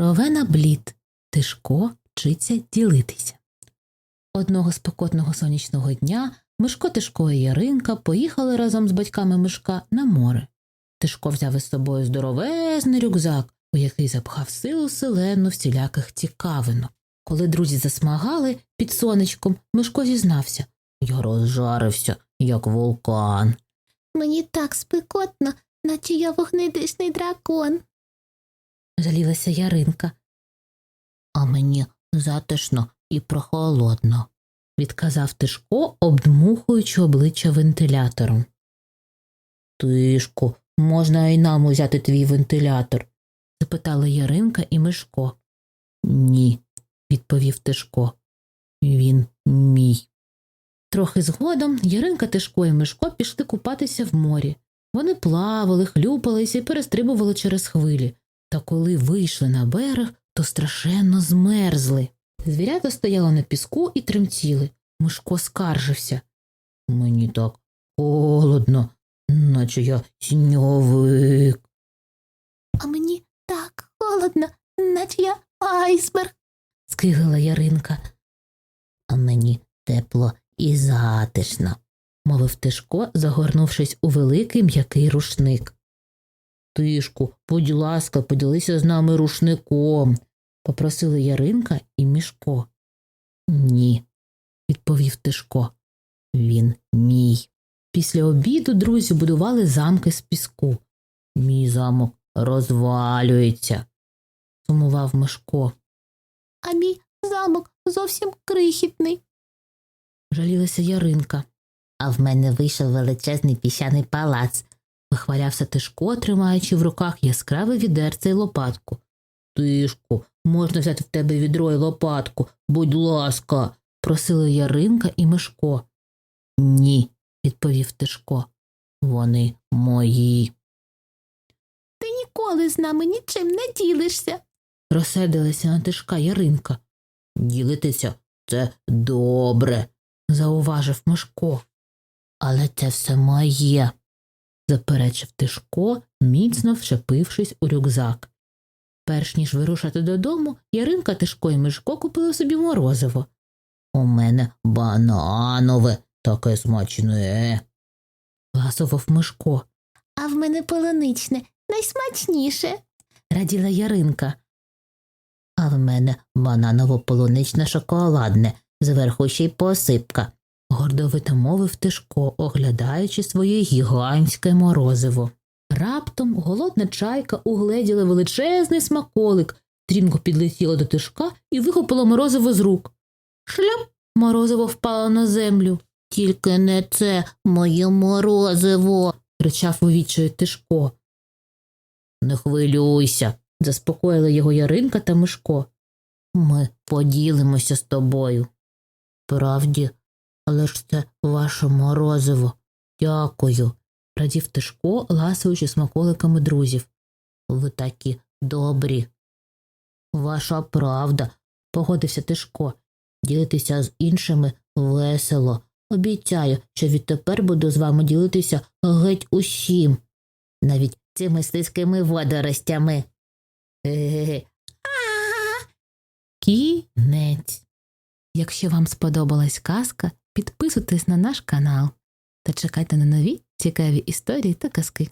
Ровена Блід. Тишко вчиться ділитися. Одного спекотного сонячного дня Мишко Тишко і Яринка поїхали разом з батьками Мишка на море. Тишко взяв із собою здоровезний рюкзак, у який запхав силу селену всіляких цікавинок. Коли друзі засмагали під сонечком, Мишко зізнався Я розжарився, як вулкан. Мені так спекотно, наче я вогнедишний дракон. Жалілася Яринка. А мені затишно і прохолодно, відказав Тишко, обдмухуючи обличчя вентилятором. Тишко, можна і нам узяти твій вентилятор? запитали Яринка і Мишко. Ні, відповів Тишко. Він мій. Трохи згодом Яринка, Тишко і Мишко пішли купатися в морі. Вони плавали, хлюпалися і перестрибували через хвилі. Та коли вийшли на берег, то страшенно змерзли. Звірята стояли на піску і тремтіли. Мишко скаржився. Мені так холодно, наче я сніговик. А мені так холодно, наче я айсберг. скигала Яринка. А мені тепло і затишно, мовив Тишко, загорнувшись у великий м'який рушник. Тишку, будь ласка, поділися з нами рушником, попросили Яринка і Мішко. Ні, відповів Тишко. Він мій. Після обіду друзі будували замки з піску. Мій замок розвалюється, сумував Мишко. А мій замок зовсім крихітний. Жалілася Яринка. А в мене вийшов величезний піщаний палац, вихвалявся Тишко, тримаючи в руках яскраве відерце й лопатку. Тишку, можна взяти в тебе відро й лопатку, будь ласка, просили Яринка і Мишко. Ні, відповів Тишко. Вони мої. Ти ніколи з нами нічим не ділишся. Розсердилася на Тишка Яринка. Ділитися це добре, зауважив Мишко. Але це все моє, заперечив Тишко, міцно вчепившись у рюкзак. Перш ніж вирушати додому, Яринка, Тишко і Мишко купили собі морозиво. У мене бананове, таке смачне. Гасував Мишко, А в мене полуничне, найсмачніше. раділа Яринка. А в мене бананово-полуничне шоколадне, зверху ще й посипка, гордовито мовив Тишко, оглядаючи своє гігантське морозиво. Раптом голодна чайка угледіла величезний смаколик, стрімко підлетіла до тишка і вихопила морозиво з рук. Шлям морозиво впало на землю. Тільки не це моє морозиво, кричав у відчаю Тишко. Не хвилюйся, заспокоїли його Яринка та Мишко. Ми поділимося з тобою. Правді, але ж це ваше морозиво. Дякую, радів Тишко, ласуючи смаколиками друзів. Ви такі добрі. Ваша правда, погодився Тишко. Ділитися з іншими весело. Обіцяю, що відтепер буду з вами ділитися геть усім, навіть цими слизькими водоростями. Ге-ге-ге. Кінець. Якщо вам сподобалась казка, підписуйтесь на наш канал та чекайте на нові цікаві історії та казки.